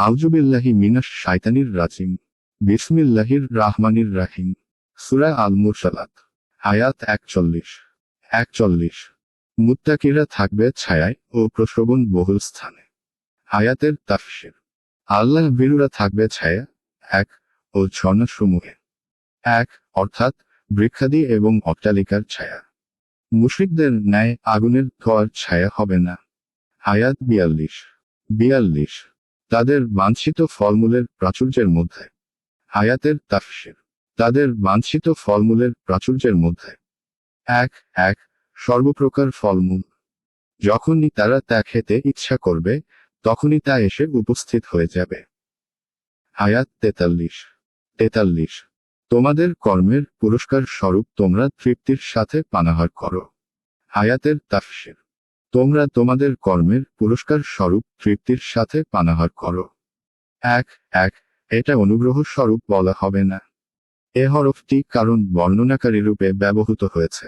আউজুবিল্লাহি মিনাস শায়তানির রাজিম। বিসমিল্লাহির রাহমানির রাহিম। সুরা আল মুরসালাত আয়াত একচল্লিশ। একচল্লিশ। মুত্তাকিরা থাকবে ছায়ায় ও প্রশ্রবণ বহুল স্থানে। আয়াতের তাফসির। আল্লাহ বীরুরা থাকবে ছায়া, এক ও ঝর্ণাসমূহে। এক অর্থাৎ বৃক্ষাদি এবং অট্টালিকার ছায়া। মুশরিকদের ন্যায় আগুনের ধোয়ার ছায়া হবে না। আয়াত বিয়াল্লিশ। বিয়াল্লিশ। তাদের বাঞ্ছিত ফলমূলের প্রাচুর্যের মধ্যে। আয়াতের তাফসির। তাদের বাঞ্ছিত ফলমূলের প্রাচুর্যের মধ্যে। এক এক, সর্বপ্রকার ফলমূল। যখনই তারা তা খেতে ইচ্ছা করবে, তখনই তা এসে উপস্থিত হয়ে যাবে। আয়াত তেতাল্লিশ। তেতাল্লিশ। তোমাদের কর্মের পুরস্কার স্বরূপ তোমরা তৃপ্তির সাথে পানাহার করো। আয়াতের তাফসির। তোমরা তোমাদের কর্মের পুরস্কার স্বরূপ তৃপ্তির সাথে পানাহার করো। এক এক, এটা অনুগ্রহ স্বরূপ বলা হবে না। এ হরফটি কারণ বর্ণনাকারী রূপে ব্যবহৃত হয়েছে।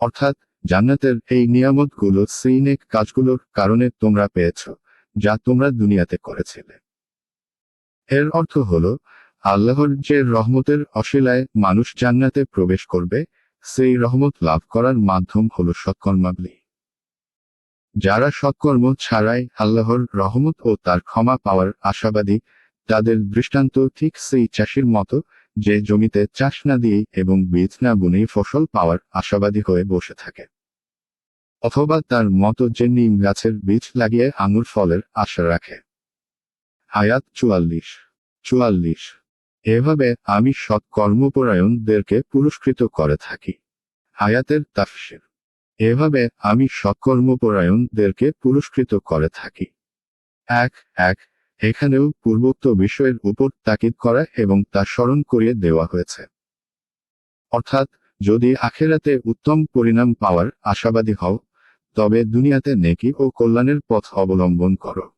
অর্থাৎ, জান্নাতের এই নিয়ামতগুলো সেইনেক কাজগুলোর কারণে তোমরা পেয়েছ, যা তোমরা দুনিয়াতে করেছিলে। এর অর্থ হল, আল্লাহর যে রহমতের অশিলায় মানুষ জান্নাতে প্রবেশ করবে, সেই রহমত লাভ করার মাধ্যম হল সৎকর্মাবলী। যারা সৎকর্ম ছাড়াই আল্লাহর রহমত ও তার ক্ষমা পাওয়ার আশাবাদী, তাদের দৃষ্টান্ত ঠিক সেই চাষির মতো যে জমিতে চাষ না দিয়ে এবং বীজ না বুনেই ফসল পাওয়ার আশাবাদী হয়ে বসে থাকে। অথবা তার মতো যে নিম গাছের বীজ লাগিয়ে আঙুর ফলের আশা রাখে। আয়াত চুয়াল্লিশ চুয়াল্লিশ। এভাবে আমি সৎ কর্মপরায়ণদেরকে পুরস্কৃত করে থাকি। আয়াতের তাফসির। এভাবে আমি সৎকর্মপরায়ণদেরকে পুরস্কৃত করে থাকি। এক এক, এখানেও পূর্বোক্ত বিষয়ের উপর তাকিদ করা এবং তা স্মরণ করিয়ে দেওয়া হয়েছে। অর্থাৎ, যদি আখেরাতে উত্তম পরিণাম পাওয়ার আশাবাদী হও, তবে দুনিয়াতে নেকি ও কল্যাণের পথ অবলম্বন করো।